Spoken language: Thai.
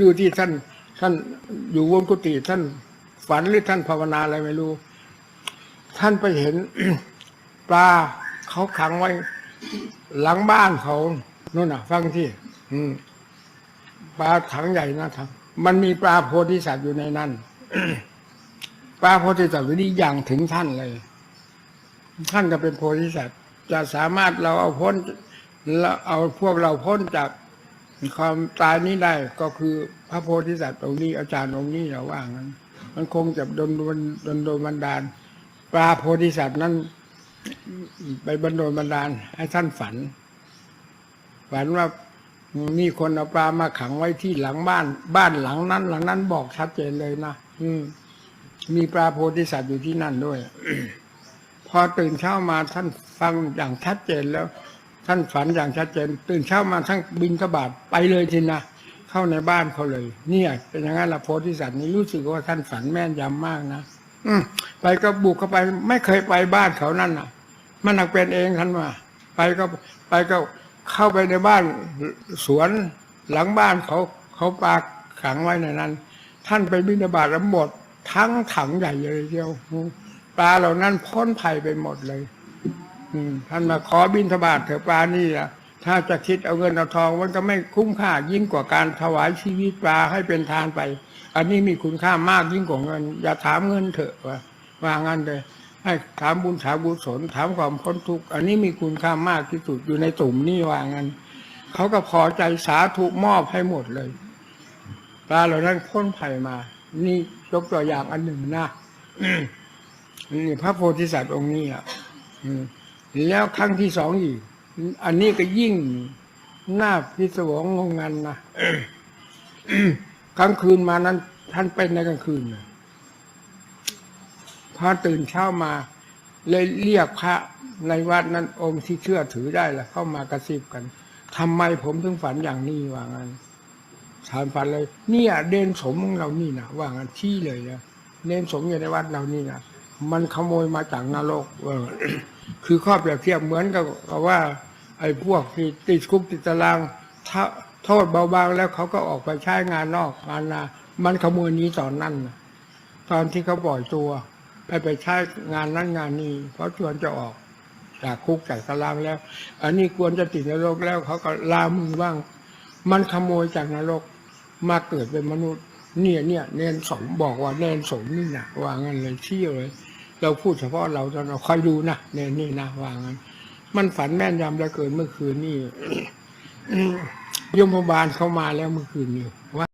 ดูที่ท่าน ท่านอยู่วงกุฏิท่านฝันหรือท่านภาวนาอะไรไม่รู้ ท่านไปเห็นปลาเขาขังไว้ หลังบ้านเขานู่นน่ะ ฟังที่ อืมปลาถังใหญ่นะครับ มันมีปลาโพธิสัตว์อยู่ในนั้นปลาโพธิสัตว์อยู่นี่อย่างถึงท่านเลย ท่านก็เป็นโพธิสัตว์จะสามารถเราเอาพ้นเราเอาพวกเราพ้นจาก ความตายนี้ได้ก็คือพระโพธิสัตว์องค์นี้อาจารย์องค์นี้เราว่างั้น มันคงจะดนดนดนโดนบันดาลปลาโพธิสัตว์นั้นไปบันโดนบันดาลให้ท่านฝัน ฝันว่ามีคนเอาปลามาขังไว้ที่หลังบ้าน บ้านหลังนั้น หลังนั้นบอกชัดเจนเลยนะอืม มีปลาโพธิสัตว์อยู่ที่นั่นด้วย พอตื่นเช้ามาท่านฟังอย่างชัดเจนแล้ว ท่านฝันอย่างชัดเจนตื่นเช้ามาทั้งบินกบาทไปเลยทีนะเข้าในบ้านเขาเลย เนี่ยเป็นอย่างนั้นละโพธิสัตว์นี่รู้สึกว่าท่านฝันแม่นยำมากนะอืมไปก็บุกเข้าไป ไม่เคยไปบ้านเขานั่นน่ะ มันหนักเป็นเองท่านว่าไปก็ไปก็เข้าไปในบ้านสวนหลังบ้านเขาเขาปลาขังไว้ในนั้น ท่านไปบิณฑบาตแล้วหมด ทั้งถังใหญ่เลยเดียวปลาเหล่านั้นพ้นภัยไปหมดเลย ท่านมาขอบิณฑบาตเถอะปลานี่อะถ้าจะคิดเอาเงินเอาทองมันก็ไม่คุ้มค่ายิ่งกว่าการถวายชีวิตปลาให้เป็นทานไป อันนี้มีคุณค่ามากยิ่งกว่าเงิน อย่าถามเงินเถอะว่าว่างั้นเลยให้ถามบุญถามบุญสนถามความพ้นทุกข์อันนี้มีคุณค่ามากที่สุดอยู่ในตุ่มนี่ว่างั้นเขาก็พอใจสาธุมอบให้หมดเลยปลาเหล่านั้นพ้นภัยมา นี่ยกตัวอย่างอันหนึ่งนะนี่พระโพธิสัตว์องค์นี้อะอืม แล้วครั้งที่สองอีก อันนี้ก็ยิ่งหน้าพิศวงงงงันนะกลางคืนมานั้น ท่านเป็นในกลางคืนนะพอตื่นเช้ามา เลยเรียกพระในวัดนั้นองค์ที่เชื่อถือได้ละเข้ามากระซิบกันทำไมผมถึงฝันอย่างนี้ว่างั้นถามฝันเลย เนี่ย เด่นสมของเรานี่นะว่างั้นที่เลยนะเด่นสมอยู่ในวัดเรานี่นะ มันขโมยมาจากนรกเออคือข้อเปรียบเทียบเหมือนกับกับว่า ไอ้พวกที่ติดคุกติดตารางโทษเบาบางแล้วเขาก็ออกไปใช้งานนอกงานนามันขโมยนี้ตอนนั้นตอนที่เขาปล่อยตัวไปไปใช้งานนั้นงานนี้ เพราะชวนจะออกจากคุกจากตารางแล้ว อันนี้ควรจะติดนรกแล้วเขาก็ลามือบ้าง มันขโมยจากนรกมาเกิดเป็นมนุษย์ เนี่ยเนี่ยเนนสมบอกว่าเนนสมนี่นะว่างั้นเลยเชี่ยวเลย เราพูดเฉพาะเราตอนเราคอยดูนะเนี่ยนี่นะว่างั้น มันฝันแม่นยำเหลือเกินเมื่อคืนนี่ยมบาลเข้ามาแล้วเมื่อคืนนี่ว่า